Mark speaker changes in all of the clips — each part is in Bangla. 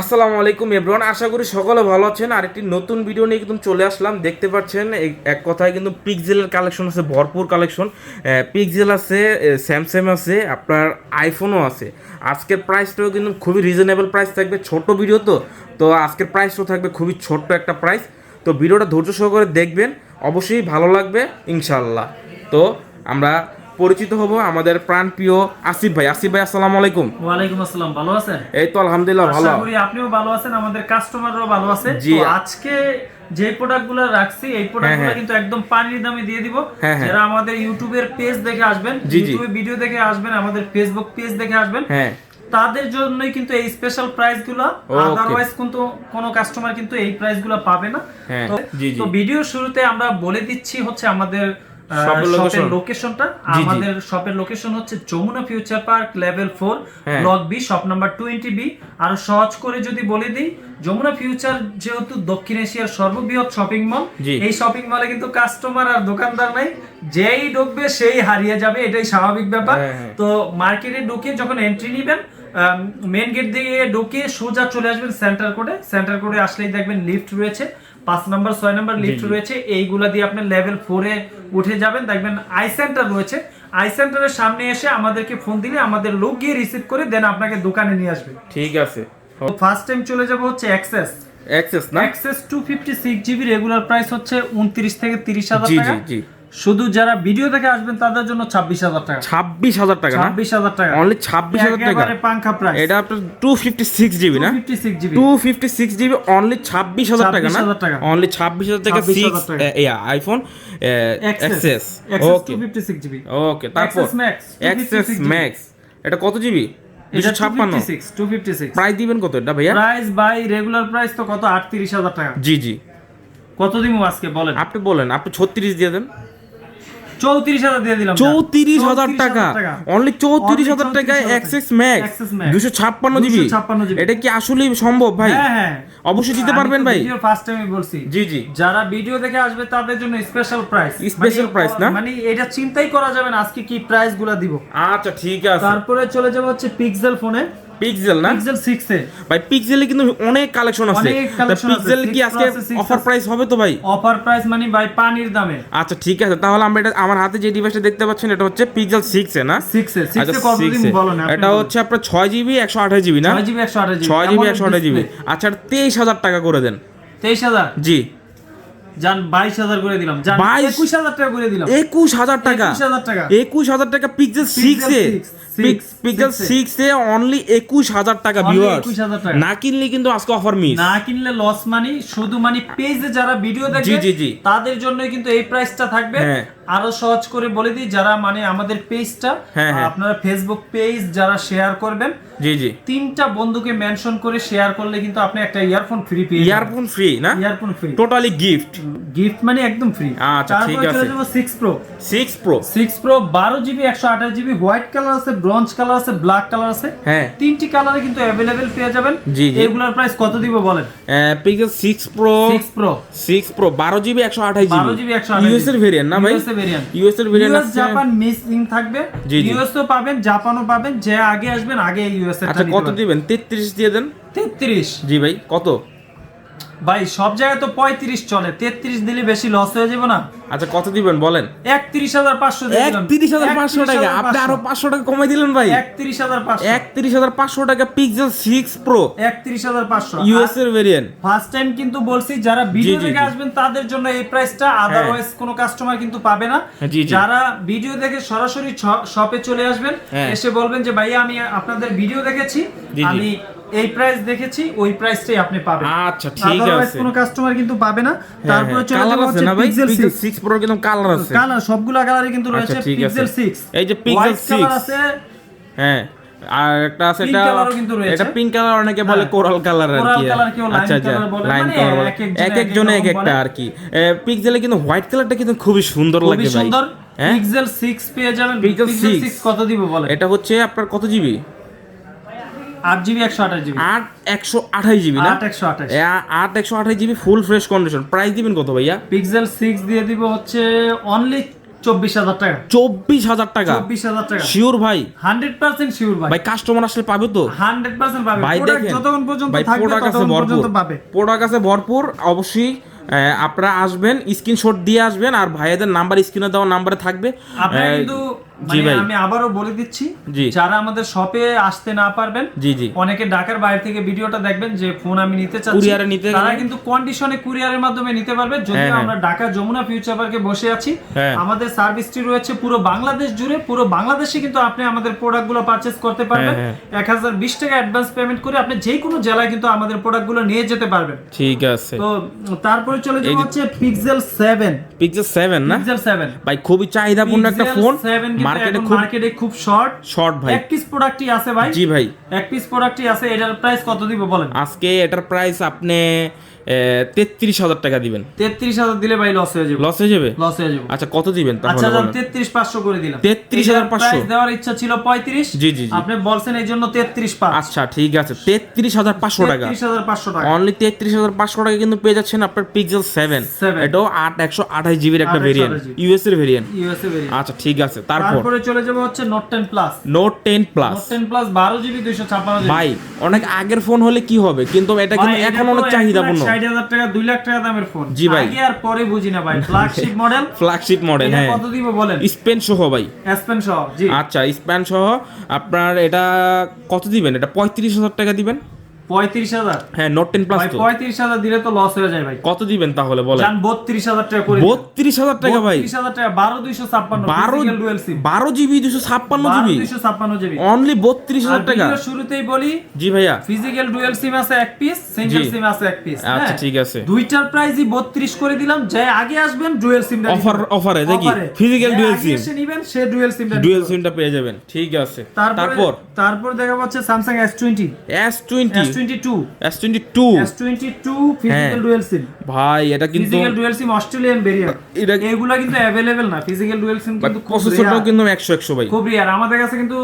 Speaker 1: আসসালামু আলাইকুম এভরিওয়ান, আশা করি সকলে ভালো আছেন। আর একটি নতুন ভিডিও নিয়ে একদম চলে আসলাম। দেখতে পাচ্ছেন এক কথায় কিন্তু পিকজেলের কালেকশন আছে, ভরপুর কালেকশন পিকজেল আছে স্যামসাং আছে, আপনার আইফোনও আছে। আজকের প্রাইসটাও কিন্তু খুবই রিজনেবল প্রাইস থাকবে, ছোট ভিডিও তো। তো আজকের প্রাইসটাও থাকবে খুবই ছোট্ট একটা প্রাইস তো ভিডিওটা ধৈর্য সহকারে দেখবেন, অবশ্যই ভালো লাগবে ইনশাল্লাহ তো আমরা পরিচিত হব আমাদের প্রাণপ্রিয় আসিফ ভাই। আসিফ ভাই আসসালামু আলাইকুম।
Speaker 2: ওয়ালাইকুম আসসালাম ভালো আছেন?
Speaker 1: এই তো আলহামদুলিল্লাহ ভালো।
Speaker 2: আশা করি আপনিও ভালো আছেন আমাদের কাস্টমাররাও ভালো আছে। তো আজকে যে প্রোডাক্টগুলো রাখছি এই প্রোডাক্টগুলো
Speaker 1: হ্যাঁ।
Speaker 2: কিন্তু একদম পানির দামে দিয়ে দিব।
Speaker 1: হ্যাঁ, হ্যাঁ।
Speaker 2: যারা আমাদের ইউটিউবের পেজ দেখে আসবেন। ইউটিউবে ভিডিও দেখে আসবেন আমাদের ফেসবুক পেজ দেখে আসবেন
Speaker 1: হ্যাঁ।
Speaker 2: তাদের জন্যই কিন্তু এই স্পেশাল
Speaker 1: প্রাইসগুলো.
Speaker 2: আদারওয়াইজ কিন্তু কোনো কাস্টমার কিন্তু এই প্রাইসগুলো পাবে না।
Speaker 1: হ্যাঁ,
Speaker 2: তো- ভিডিওর শুরুতে আমরা বলে দিচ্ছি হচ্ছে আমাদের
Speaker 1: Location।
Speaker 2: লোকেশনটা। আমাদের শপের লোকেশন হচ্ছে Jamuna future park level four. Block B shop number twenty B আর সহজ করে যদি বলে দিই যমুনা ফিউচার যেহেতু দক্ষিণ এশিয়ার সর্ববৃহৎ শপিং মল এই শপিং মলে কিন্তু কাস্টমার আর দোকানদার নাই যেই ঢুকবে সেই হারিয়ে যাবে এটাই স্বাভাবিক ব্যাপার
Speaker 1: হ্যাঁ, হ্যাঁ।
Speaker 2: তো মার্কেটে ঢুকে যখন এন্ট্রি নেবেন মেন গেট দিয়ে ঢুকে সোজা চলে আসবেন সেন্টার কোডে সেন্টার কোডে আসলেই দেখবেন লিফট রয়েছে পাঁচ নাম্বার ছয় নাম্বার লিফট রয়েছে এইগুলা দিয়ে আপনি লেভেল ফোরে উঠে যাবেন দেখবেন আই সেন্টার রয়েছে। আই সেন্টারের সামনে এসে আমাদেরকে ফোন দিলে আমাদের লোক গিয়ে রিসিভ করে দেন আপনাকে দোকানে নিয়ে আসবে।
Speaker 1: ঠিক আছে।
Speaker 2: ফার্স্ট টাইম চলে যাব হচ্ছে অ্যাক্সেস
Speaker 1: অ্যাক্সেস না?
Speaker 2: Access two fifty six GB regular price হচ্ছে উনত্রিশ থেকে তিরিশ হাজার
Speaker 1: জি
Speaker 2: টাকা।
Speaker 1: জি জি।
Speaker 2: শুধু যারা ভিডিও দেখে আসবেন তাদের জন্য ছাব্বিশ হাজার টাকা।
Speaker 1: ছাব্বিশ হাজার টাকা
Speaker 2: ছাব্বিশ হাজার টাকা।
Speaker 1: অনলি ছাব্বিশ হাজার টাকা।
Speaker 2: পাঙ্খা প্রাইস
Speaker 1: এটা আপনার টু ফিফটি সিক্স জিবি না two fifty six GB only ছাব্বিশ হাজার টাকা না? অনলি ছাব্বিশ হাজার টাকা six. IPhone access okay
Speaker 2: fifty six GB
Speaker 1: okay তারপর
Speaker 2: Access Max, 256
Speaker 1: access
Speaker 2: GB
Speaker 1: max এটা কত জিবি দুশো ছাপ্পান্ন। প্রাইস দিবেন কত এটা ভাইয়া?
Speaker 2: প্রাইস বাই রেগুলার প্রাইস তো কত? আটত্রিশ হাজার টাকা।
Speaker 1: জি জি।
Speaker 2: কত দিব আজকে? বলেন।
Speaker 1: আপনি বলেন আপনি ছত্রিশ দিয়ে দেন।
Speaker 2: চৌত্রিশ হাজার দিয়ে দিলাম
Speaker 1: চৌত্রিশ হাজার টাকা। অনলি চৌত্রিশ হাজার টাকায় অ্যাক্সেস ম্যাক্স দুশো ছাপ্পান্ন জিবি।
Speaker 2: 256 GB
Speaker 1: এটা কি আসলেই সম্ভব ভাই?
Speaker 2: হ্যাঁ হ্যাঁ।
Speaker 1: অবশ্যই দিতে পারবেন ভাই।
Speaker 2: ফার্স্ট টাইমে বলছি।
Speaker 1: জি জি।
Speaker 2: যারা ভিডিও দেখে আসবে তাদের জন্য স্পেশাল প্রাইস
Speaker 1: Special price না?
Speaker 2: মানে এটা চিন্তাই করা যাবে না আজকে কি প্রাইসগুলা দিব।
Speaker 1: আচ্ছা ঠিক আছে।
Speaker 2: তারপরে চলে যাব হচ্ছে পিক্সেল ফোনে
Speaker 1: পিক্সেল না?
Speaker 2: Pixel six A.
Speaker 1: ভাই পিক্সেলে কিন্তু অনেক কালেকশন আছে। পিক্সেল কি আজকে অফার প্রাইস হবে তো ভাই?
Speaker 2: অফার প্রাইস মানে ভাই পানির দামে।
Speaker 1: আচ্ছা ঠিক আছে। তাহলে আমরা এটা আমার হাতে যে ডিভাইসটা দেখতে পাচ্ছেন এটা হচ্ছে পিক্সেল সিক্স এ না?
Speaker 2: সিক্স এ। সিক্স
Speaker 1: আচ্ছা
Speaker 2: এ কত দিন বলো না
Speaker 1: এটা হচ্ছে আপনার ছয় জিবি একশো আঠাশ জিবি না?
Speaker 2: ছয় জিবি একশো আঠাশ জিবি
Speaker 1: ছয় জিবি একশো আঠাশ জিবি আচ্ছা তেইশ হাজার টাকা করে দেন।
Speaker 2: তেইশ হাজার?
Speaker 1: জি।
Speaker 2: যান বাইশ হাজার করে দিলাম। যান
Speaker 1: 22
Speaker 2: একুশ হাজার টাকা করে দিলাম।
Speaker 1: একুশ হাজার টাকা।
Speaker 2: একুশ হাজার টাকা।
Speaker 1: একুশ হাজার টাকা Pixel six A.
Speaker 2: six, six,
Speaker 1: Pixel six A. Only একুশ হাজার টাকা ভিউয়ার্স না কিনলে কিন্তু আজকে অফার মিস
Speaker 2: না কিনলে লস মানি শুধু মানে পেজে যারা ভিডিও দেখবে
Speaker 1: জি, জি, জি।
Speaker 2: তাদের জন্যই কিন্তু এই প্রাইসটা থাকবে।
Speaker 1: হ্যাঁ।
Speaker 2: আরও সহজ করে বলে দিই যারা মানে আমাদের পেজটা
Speaker 1: হ্যাঁ, হ্যাঁ।
Speaker 2: আপনারা ফেসবুক পেজ যারা শেয়ার করবেন
Speaker 1: জি জি।
Speaker 2: তিনটা বন্ধুকে মেনশন করে শেয়ার করলে কিন্তু আপনি একটা ইয়ারফোন ফ্রি পেয়ে
Speaker 1: ইয়ারফোন ফ্রি না?
Speaker 2: Earphone free
Speaker 1: totally gift
Speaker 2: gift মানে একদম ফ্রি
Speaker 1: আচ্ছা, ঠিক
Speaker 2: তারপরে
Speaker 1: আছে।
Speaker 2: যাব six pro
Speaker 1: six pro
Speaker 2: six pro বারো জিবি একশো আঠাশ জিবি হোয়াইট কালার আছে ব্রঞ্জ কালার আছে ব্ল্যাক কালার আছে।
Speaker 1: হ্যাঁ।
Speaker 2: তিনটি কালারে কিন্তু অ্যাভেলেবেল পেয়ে যাবেন।
Speaker 1: জি, জি।
Speaker 2: এগুলোর প্রাইস কত দিব বলেন?
Speaker 1: Pixel six pro
Speaker 2: six pro
Speaker 1: six pro বারো জিবি একশো আঠাশ
Speaker 2: বারো
Speaker 1: জিবি
Speaker 2: জিবি একশো আঠাশ
Speaker 1: ইউএস এর ভেরিয়েন্ট না ভাই?
Speaker 2: ইউএস এর ভেরিয়েন্ট
Speaker 1: ইউএস এর ভেরিয়েন্ট আছে।
Speaker 2: জাপান মিসিং থাকবে। ইউএস তো পাবেন জাপানও পাবেন যে আগে আসবেন আগে ইউএস এর
Speaker 1: আচ্ছা কত দিবেন? তেত্রিশ দিয়ে দেন।
Speaker 2: তেত্রিশ।
Speaker 1: জি ভাই কত?
Speaker 2: ভাই সব জায়গায় তো পঁয়ত্রিশ চলে তেত্রিশ দিলে বেশি লস হয়ে যাবে না?
Speaker 1: আচ্ছা কত দিবেন? বলেন।
Speaker 2: একত্রিশ হাজার পাঁচশো
Speaker 1: একত্রিশ হাজার পাঁচশো টাকা। আপনি আরও পাঁচশো টাকা কমাই দিলেন ভাই।
Speaker 2: একত্রিশ হাজার পাঁচশো।
Speaker 1: একত্রিশ হাজার পাঁচশো টাকা পিক্সেল সিক্স প্রো
Speaker 2: একত্রিশ হাজার পাঁচশো।
Speaker 1: ইউএস এর ভেরিয়েন্ট
Speaker 2: ফার্স্ট টাইম কিন্তু বলছি যারা ভিডিও দেখে আসবেন তাদের জন্য এই প্রাইসটা আদারওয়াইজ কোনো কাস্টমার কিন্তু পাবে না।
Speaker 1: জি।
Speaker 2: যারা ভিডিও দেখে সরাসরি শপে চলে আসবেন
Speaker 1: হ্যাঁ।
Speaker 2: এসে বলবেন যে ভাইয়া আমি আপনাদের ভিডিও দেখেছি। আমি এই প্রাইস দেখেছি ওই প্রাইসটাই আপনি পাবেন।
Speaker 1: আচ্ছা ঠিক আছে।
Speaker 2: কোনো কাস্টমার কিন্তু পাবে না। তারপরে চলে যাব হচ্ছে পিক্সেল
Speaker 1: পিক্সেল সিক্স প্রো কিন্তু কালার আছে।
Speaker 2: কালার সবগুলা কালারই কিন্তু রয়েছে
Speaker 1: আচ্ছা,
Speaker 2: পিক্সেল 6
Speaker 1: এই যে Pixel 6
Speaker 2: আছে।
Speaker 1: হ্যাঁ আর একটা আছে এটা
Speaker 2: রয়েছে।
Speaker 1: এটা পিঙ্ক কালার অনেকে বলে
Speaker 2: হ্যাঁ।
Speaker 1: কোরাল কালার আর কি। আচ্ছা আচ্ছা।
Speaker 2: বলে,
Speaker 1: লাইন
Speaker 2: মানে
Speaker 1: কালার
Speaker 2: এক একজনে
Speaker 1: এক
Speaker 2: এক
Speaker 1: একজনে এক একটা আর কি। পিক্সেলে কিন্তু হোয়াইট কালারটা কিন্তু খুবই সুন্দর লাগে ভাই।
Speaker 2: সুন্দর।
Speaker 1: হ্যাঁ?
Speaker 2: পিক্সেল 6 পেয়ে যাবেন। পিক্সেল
Speaker 1: 6
Speaker 2: 6 কত দিব বলে
Speaker 1: এটা হচ্ছে আপনার কত জিবি
Speaker 2: আট জিবি একশো আঠাশ জিবি।
Speaker 1: আট একশো আঠাশ জিবি না?
Speaker 2: আট একশো আঠাশ।
Speaker 1: আট একশো আঠাশ GB full fresh condition price দিবেন কত ভাইয়া?
Speaker 2: পিক্সেল সিক্স দিয়ে দিব হচ্ছে অনলি চব্বিশ হাজার টাকা।
Speaker 1: চব্বিশ হাজার টাকা?
Speaker 2: চব্বিশ হাজার টাকা।
Speaker 1: শিওর ভাই?
Speaker 2: হান্ড্রেড পার্সেন্ট শিওর ভাই।
Speaker 1: ভাই কাস্টমার আসলে পাবে তো?
Speaker 2: হান্ড্রেড পার্সেন্ট পাবে।
Speaker 1: ভাই দেখেন।
Speaker 2: যতক্ষণ পর্যন্ত
Speaker 1: ভাই প্রোডাক্ট আছে ভরপুর। প্রোডাক্ট আছে ভরপুর। অবশ্যই আপনারা আসবেন স্ক্রিনশট দিয়ে আসবেন আর ভাইয়াদের নাম্বার স্ক্রিনে দেওয়া নাম্বারে থাকবে।
Speaker 2: কিন্তু আমি আবারও বলে দিচ্ছি যারা আমাদের শপে আসতে না পারবেন অনেকে ঢাকার বাইরে থেকে ভিডিওটা দেখবেন যে ফোন আমি নিতে চাচ্ছি। তারা কিন্তু কন্ডিশনে কুরিয়ারের মাধ্যমে নিতে পারবে।
Speaker 1: হ্যাঁ, হ্যাঁ।
Speaker 2: আমরা ঢাকা যমুনা ফিউচার পার্কে বসে আছি
Speaker 1: হ্যাঁ।
Speaker 2: আমাদের সার্ভিসটি রয়েছে পুরো বাংলাদেশ জুড়ে। পুরো বাংলাদেশে কিন্তু আপনি আমাদের প্রোডাক্টগুলো পারচেজ করতে পারবেন। এক হাজার বিশ টাকা অ্যাডভান্স পেমেন্ট করে আপনি যে কোনো জেলায় কিন্তু আমাদের প্রোডাক্টগুলো নিয়ে যেতে পারবেন।
Speaker 1: ঠিক আছে।
Speaker 2: তো তারপরে চলে
Speaker 1: এই
Speaker 2: হচ্ছে পিক্সেল সেভেন
Speaker 1: পিক্সেল সেভেন না?
Speaker 2: পিক্সেল সেভেন
Speaker 1: ভাই খুবই চাহিদাপূর্ণ একটা ফোন মার্কেটে খুব
Speaker 2: মার্কেটে খুব শর্ট
Speaker 1: শর্ট ভাই।
Speaker 2: এক পিস প্রোডাক্টই আছে ভাই।
Speaker 1: জি ভাই।
Speaker 2: এক পিস প্রোডাক্টই আছে এটার প্রাইস কত দিব বলেন?
Speaker 1: আজকে এটার প্রাইস আপনি তেত্রিশ হাজার টাকা দিবেন।
Speaker 2: তেত্রিশ হাজার দিলে ভাই লস হয়ে যাবে।
Speaker 1: লস হয়ে যাবে?
Speaker 2: লস হয়ে যাবে।
Speaker 1: আচ্ছা কত দিবেন?
Speaker 2: আচ্ছা
Speaker 1: তাহলে
Speaker 2: তেত্রিশ পাঁচশো করে দিলাম।
Speaker 1: 33,500
Speaker 2: প্রাইস দেওয়ার ইচ্ছা ছিল পঁয়ত্রিশ।
Speaker 1: জি, জি।
Speaker 2: আপনি বলছেন এই জন্য তেত্রিশ পাঁচ
Speaker 1: আচ্ছা ঠিক আছে। তেত্রিশ হাজার পাঁচশো টাকা।
Speaker 2: তেত্রিশ হাজার পাঁচশো টাকা।
Speaker 1: অনলি তেত্রিশ হাজার পাঁচশো টাকা কিন্তু পেয়ে যাচ্ছেন আপনার পিক্সেল সেভেন এটাও আট একশো আঠাশ জিবির একটা ভেরিয়েন্ট ইউএস এর ভেরিয়েন্ট
Speaker 2: ইউএসএ ভেরিয়েন্ট
Speaker 1: আচ্ছা ঠিক আছে। তারপর?
Speaker 2: তারপরে চলে যাব হচ্ছে Note ten plus
Speaker 1: Note ten plus
Speaker 2: Note ten plus বারো জিবি দুইশো ছাপ্পান্ন
Speaker 1: ভাই অনেক আগের ফোন হলে কি হবে? কিন্তু এটা কিন্তু এখন অনেক চাহিদাপূর্ণ।
Speaker 2: ষাট হাজার টাকা দুই লাখ টাকা দামের ফোন
Speaker 1: জি ভাই।
Speaker 2: আগে আর পরে বুঝি না ভাই। ফ্ল্যাগশিপ মডেল
Speaker 1: ফ্ল্যাগশিপ মডেল হ্যাঁ।
Speaker 2: কত দিব বলেন?
Speaker 1: স্পেন সহ ভাই।
Speaker 2: স্পেন সহ জি।
Speaker 1: আচ্ছা স্পেন সহ আপনার এটা কত দিবেন? এটা পঁয়ত্রিশ হাজার টাকা দিবেন?
Speaker 2: পঁয়ত্রিশ হাজার।
Speaker 1: হ্যাঁ নোট টেন প্লাস
Speaker 2: পঁয়ত্রিশ হাজার দিলে তো লস হয়ে যায় ভাই।
Speaker 1: কত দিবেন তাহলে বলেন?
Speaker 2: বত্রিশ হাজার টাকা করে
Speaker 1: বত্রিশ হাজার টাকা ভাই।
Speaker 2: বত্রিশ হাজার টাকা বারো দুইশো ছাপ্পান্ন
Speaker 1: বারো বারো জিবি দুশো ছাপ্পান্ন জিবি?
Speaker 2: দুইশো ছাপ্পান্ন জিবি।
Speaker 1: অনলি বত্রিশ হাজার টাকা?
Speaker 2: শুরুতেই বলি
Speaker 1: জি ভাইয়া।
Speaker 2: ফিজিক্যাল ডুয়েল সিম আছে এক পিস সিঙ্গেল সিম আছে এক পিস
Speaker 1: আচ্ছা ঠিক আছে।
Speaker 2: দুইটার প্রাইসই বত্রিশ করে দিলাম যে আগে আসবেন ডুয়েল সিম
Speaker 1: অফার অফারে দেখি। ফিজিক্যাল ডুয়েল সিম
Speaker 2: এসে নিবেন সে ডুয়েল সিম
Speaker 1: ডুয়েল সিমটা পেয়ে যাবেন। ঠিক আছে।
Speaker 2: তারপর
Speaker 1: তারপর?
Speaker 2: দেখা যাচ্ছে Samsung S twenty
Speaker 1: S twenty
Speaker 2: S twenty two
Speaker 1: S twenty two
Speaker 2: S twenty two physical dual SIM
Speaker 1: ভাই এটা কিন্তু
Speaker 2: physical dual SIM Australian variant
Speaker 1: এটা
Speaker 2: এগুলা কিন্তু অ্যাভেলেবেল না। ফিজিক্যাল ডুয়েল সিম কিন্তু
Speaker 1: প্রসেসরটাও কিন্তু একশো একশো ভাই।
Speaker 2: খুব রিয়ার আমাদের কাছে কিন্তু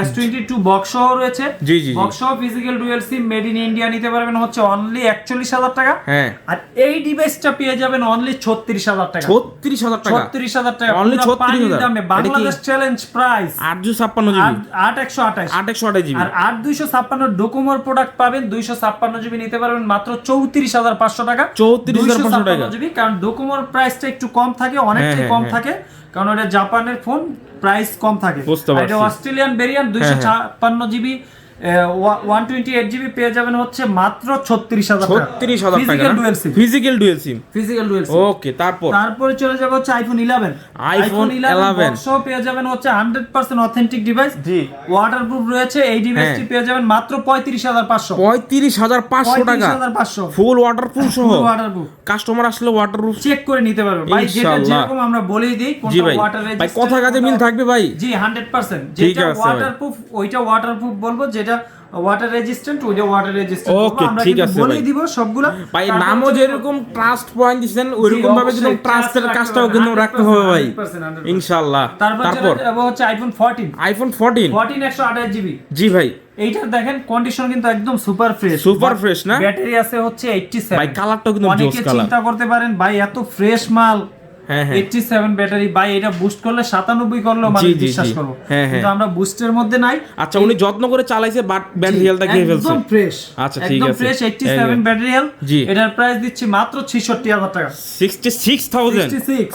Speaker 2: এস টোয়েন্টি টু বক্স সহ রয়েছে।
Speaker 1: জি, জি।
Speaker 2: বক্স সহ physical dual SIM made in India নিতে পারবেন হচ্ছে অনলি একচল্লিশ হাজার টাকা।
Speaker 1: হ্যাঁ।
Speaker 2: আর এই ডিভাইসটা পেয়ে যাবেন অনলি ছত্রিশ হাজার টাকা।
Speaker 1: ছত্রিশ হাজার টাকা?
Speaker 2: ছত্রিশ হাজার টাকা।
Speaker 1: Only
Speaker 2: পুরো
Speaker 1: 36,000
Speaker 2: দামে বাংলাদেশ চ্যালেঞ্জ প্রাইস
Speaker 1: আটশো ছাপ্পান্ন জিবি।
Speaker 2: আট একশো আঠাশ।
Speaker 1: আট একশো আঠাশ জিবি।
Speaker 2: আর আট দুইশো ছাপ্পান্ন ডোকোমোর প্রোডাক্ট পাবেন দুইশো ছাপ্পান্ন জিবি নিতে পারবেন মাত্র চৌত্রিশ হাজার পাঁচশো টাকা
Speaker 1: 34,500 টাকা।
Speaker 2: জিবি কারণ ডোকোমোর প্রাইসটা একটু কম থাকে অনেকটাই
Speaker 1: হ্যাঁ,
Speaker 2: কম
Speaker 1: হ্যাঁ।
Speaker 2: থাকে কারণ এটা জাপানের ফোন প্রাইস কম থাকে এটা অস্ট্রেলিয়ান ভেরিয়েন্ট দুইশো
Speaker 1: হ্যাঁ,
Speaker 2: ছাপ্পান্ন GB one twenty eight GB পেয়ে যাবেন হচ্ছে মাত্র ছত্রিশ হাজার
Speaker 1: ছত্রিশ হাজার
Speaker 2: physical dual SIM
Speaker 1: physical dual SIM
Speaker 2: physical dual SIM
Speaker 1: okay তারপর?
Speaker 2: তারপরে চলে যাবে হচ্ছে আইফোন ইলেভেন
Speaker 1: 11
Speaker 2: সহ পেয়ে যাবেন হচ্ছে হান্ড্রেড পার্সেন্ট অথেন্টিক ডিভাইস
Speaker 1: জি।
Speaker 2: ওয়াটারপ্রুফ রয়েছে এই ডিভাইসটি
Speaker 1: হ্যাঁ।
Speaker 2: পেয়ে যাবেন মাত্র পঁয়ত্রিশ হাজার পাঁচশো।
Speaker 1: পঁয়ত্রিশ হাজার পাঁচশো টাকা।
Speaker 2: পাঁচশো।
Speaker 1: ফুল ওয়াটারপ্রুফ সহ।
Speaker 2: ওয়াটারপ্রুফ
Speaker 1: কাস্টমার আসলে ওয়াটারপ্রুফ
Speaker 2: চেক করে নিতে পারবেন ভাই যেটা যেরকম আমরা বলেই দিই কোনটা ওয়াটার
Speaker 1: ভাই কথা কাজে মিল থাকবে ভাই।
Speaker 2: জি হান্ড্রেড পার্সেন্ট যেটা
Speaker 1: আছে ভাই।
Speaker 2: ওয়াটারপ্রুফ ওইটা ওয়াটারপ্রুফ বলব যেটা ওয়াটার রেজিস্ট্যান্ট ওইটা ওয়াটার রেজিস্ট্যান্ট আমরা
Speaker 1: ঠিক আছে ভাই।
Speaker 2: দিব সবগুলা।
Speaker 1: ভাই নামও যেরকম ট্রাস্ট পয়েন্ট দিচ্ছেন ওইরকম ভাবে
Speaker 2: অবশ্যই,
Speaker 1: ট্রাস্টের কাজটাও কিন্তু রাখতে হবে ভাই।
Speaker 2: 100%, 100%,
Speaker 1: ইনশাআল্লাহ।
Speaker 2: তারপর হচ্ছে iPhone fourteen
Speaker 1: iPhone fourteen
Speaker 2: fourteen একশো আঠাশ জিবি
Speaker 1: জি ভাই।
Speaker 2: এইটার দেখেন কন্ডিশন কিন্তু একদম সুপার ফ্রেশ
Speaker 1: Super fresh না?
Speaker 2: ব্যাটারি আছে হচ্ছে 87
Speaker 1: ভাই কালারটাও কিন্তু জোস
Speaker 2: অনেকে
Speaker 1: কালার
Speaker 2: চিন্তা করতে পারেন ভাই এত ফ্রেশ মাল। 87 ব্যাটারি ভাই এটা বুস্ট করলে 97 করলেও মানুষ বিশ্বাস। করব।
Speaker 1: হ্যাঁ, হ্যাঁ।
Speaker 2: কিন্তু আমরা বুস্টের মধ্যে নাই।
Speaker 1: আচ্ছা উনি যত্ন করে চালাইছে বাট ব্যাটারি খেয়ে ফেলছে।
Speaker 2: একদম ফ্রেশ
Speaker 1: আচ্ছা, ঠিক
Speaker 2: একদম ফ্রেশ 87 ব্যাটারি
Speaker 1: হেল
Speaker 2: এটার প্রাইস দিচ্ছি মাত্র 66000 টাকা।
Speaker 1: সিক্সটি সিক্স থাউজেন্ড
Speaker 2: 66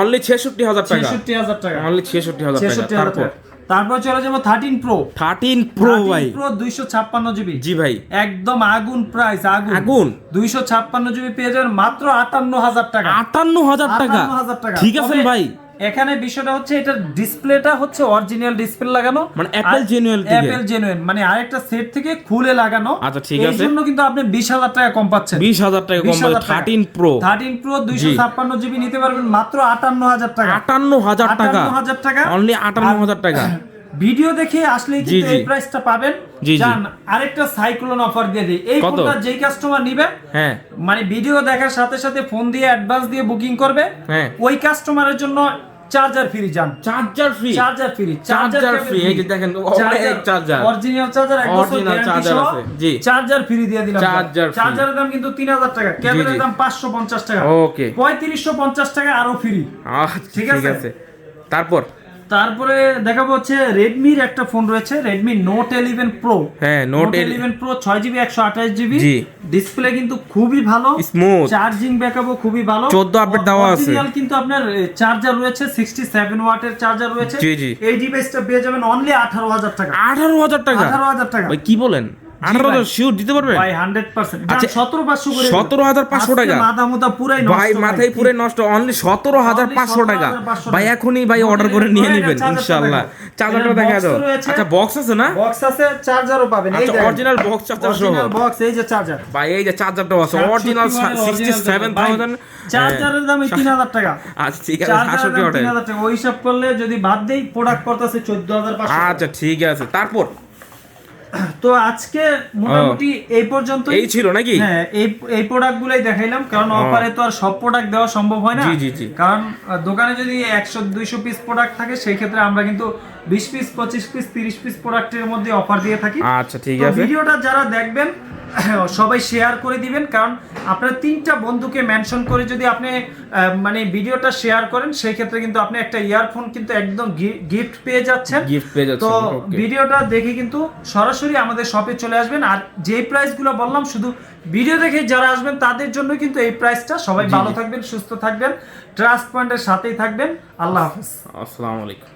Speaker 1: অনলি ছেষট্টি হাজার টাকা?
Speaker 2: 66000 টাকা।
Speaker 1: অনলি ছেষট্টি হাজার টাকা তারপর?
Speaker 2: তারপর চলে যাব 13 প্রো
Speaker 1: থার্টিন প্রো ভাই।
Speaker 2: প্রো 256 জিবি
Speaker 1: জি ভাই।
Speaker 2: একদম আগুন প্রাইস আগুন।
Speaker 1: আগুন।
Speaker 2: দুইশো ছাপ্পান্ন জিবি পেয়ে যাবেন মাত্র আটান্ন হাজার টাকা।
Speaker 1: আটান্ন হাজার টাকা। ঠিক
Speaker 2: আছে
Speaker 1: ভাই।
Speaker 2: এখানে বিষয়টা হচ্ছে এটার ডিসপ্লেটা হচ্ছে অরিজিনাল ডিসপ্লে লাগানো
Speaker 1: মানে genuine থেকে।
Speaker 2: অ্যাপেল জেনুইন মানে আরেকটা সেট থেকে খুলে লাগানো।
Speaker 1: আচ্ছা, ঠিক আছে।
Speaker 2: জন্য কিন্তু আপনি বিশ হাজার টাকা কম পাচ্ছেন।
Speaker 1: বিশ হাজার টাকা কম
Speaker 2: 20,000 টাকা।
Speaker 1: থার্টিন প্রো
Speaker 2: থার্টিন প্রো দুইশো ছাপ্পান্ন জিবি নিতে পারবেন মাত্র আটান্ন হাজার টাকা।
Speaker 1: আটান্ন হাজার টাকা।
Speaker 2: আটান্ন হাজার টাকা।
Speaker 1: অনলি আটান্ন হাজার টাকা।
Speaker 2: ভিডিও দেখে আসলে কিন্তু এই প্রাইসটা পাবেন। জান আরেকটা সাইক্লোন অফার দিয়ে দিই। এই ফোনটা যেই কাস্টমার নিবে
Speaker 1: হ্যাঁ।
Speaker 2: মানে ভিডিও দেখার সাথে সাথে ফোন দিয়ে অ্যাডভান্স দিয়ে বুকিং করবে
Speaker 1: হ্যাঁ।
Speaker 2: ওই কাস্টমারের জন্য চার্জার ফ্রি যান
Speaker 1: charger free
Speaker 2: charger free
Speaker 1: charger free এই যে দেখেন অনেক চার্জার
Speaker 2: অরিজিনাল চার্জার এক বছর সহ
Speaker 1: আছে, জি।
Speaker 2: চার্জার ফ্রি দিয়ে দিলাম
Speaker 1: চার্জার
Speaker 2: চার্জারের দাম কিন্তু 3000 টাকা। কেবলের
Speaker 1: জি।
Speaker 2: দাম 550 টাকা।
Speaker 1: ওকে
Speaker 2: 3550 টাকা আরও ফ্রি
Speaker 1: আচ্ছা
Speaker 2: ঠিক? আছে।
Speaker 1: তারপর?
Speaker 2: তারপরে দেখাবো হচ্ছে রেডমির একটা ফোন রয়েছে রেডমি নোট ইলেভেন প্রো
Speaker 1: হ্যাঁ
Speaker 2: নোট ইলেভেন প্রো ছয় জিবি একশো আঠাশ জিবি
Speaker 1: জি।
Speaker 2: ডিসপ্লে কিন্তু খুবই ভালো।
Speaker 1: স্মুথ
Speaker 2: চার্জিং ব্যাকআপও খুবই ভালো।
Speaker 1: চোদ্দ আপডেট দেওয়া আছে।
Speaker 2: কিন্তু আপনার চার্জার রয়েছে সিক্সটি সেভেন ওয়াটের চার্জার রয়েছে।
Speaker 1: জি, জি।
Speaker 2: এই ডিভাইসটা পেয়ে যাবেন অনলি আঠারো হাজার টাকা।
Speaker 1: আঠারো হাজার টাকা?
Speaker 2: আঠারো হাজার টাকা।
Speaker 1: ভাই কি বলেন? আঠারো শিওর দিতে পারবেন
Speaker 2: ভাই হান্ড্রেড পার্সেন্ট
Speaker 1: আচ্ছা,
Speaker 2: সতেরো পাঁচশো করে
Speaker 1: 17,500 টাকা।
Speaker 2: মাথা মুথা পুরাই
Speaker 1: ভাই মাথায় পুরো নষ্ট। অনলি সতেরো হাজার পাঁচশো টাকা। ভাই এখনই ভাই অর্ডার করে নিয়ে নেবেন
Speaker 2: চার্জারটা
Speaker 1: ইনশাল্লাহ চার্জারটা দেখা। দাও আচ্ছা বক্স আছে না?
Speaker 2: বক্স আছে চার্জারও পাবেন।
Speaker 1: আচ্ছা অরিজিনাল বক্স চার্জার সহ।
Speaker 2: বক্স এই যে চার্জার
Speaker 1: ভাই এই যে চার্জারটা আছে। অরিজিনাল সিক্সটি সেভেন থাউজেন্ড
Speaker 2: চার্জারের দাম তিন হাজার টাকা।
Speaker 1: আচ্ছা ঠিক আছে সাতষট্টি
Speaker 2: হাজার টাকা। ওই হিসাব করলে যদি বাদ দেই প্রোডাক্ট করতেছে চোদ্দ হাজার
Speaker 1: আচ্ছা ঠিক আছে। তারপর?
Speaker 2: তো আজকে মোটামুটি এই পর্যন্ত
Speaker 1: এই ছিল নাকি?
Speaker 2: হ্যাঁ এই এই প্রোডাক্ট গুলাই দেখাইলাম কারণ অফারে তো আর সব প্রোডাক্ট দেওয়া সম্ভব হয় না।
Speaker 1: জি, জি, জি।
Speaker 2: কারণ দোকানে যদি একশো দুইশো পিস প্রোডাক্ট থাকে সেই ক্ষেত্রে আমরা কিন্তু বিশ পিস পঁচিশ পিস তিরিশ পিস প্রোডাক্টের মধ্যে অফার দিয়ে থাকি।
Speaker 1: আচ্ছা ঠিক আছে।
Speaker 2: ভিডিওটা যারা দেখবেন সবাই শেয়ার করে দিবেন কারণ আপনার তিনটা বন্ধুকে মেনশন করে যদি আপনি মানে ভিডিওটা শেয়ার করেন সেই ক্ষেত্রে কিন্তু আপনি একটা ইয়ারফোন কিন্তু একদম গিফট পেয়ে যাচ্ছেন।
Speaker 1: গিফট পেয়ে যাচ্ছে
Speaker 2: তো ভিডিওটা দেখে কিন্তু সরাসরি আমাদের শপে চলে আসবেন আর যে প্রাইসগুলো বললাম শুধু ভিডিও দেখে যারা আসবেন তাদের জন্য কিন্তু এই প্রাইসটা সবাই ভালো থাকবেন সুস্থ থাকবেন ট্রাস্ট পয়েন্টের সাথেই থাকবেন। আল্লাহ হাফিজ।
Speaker 1: আসসালামু আলাইকুম।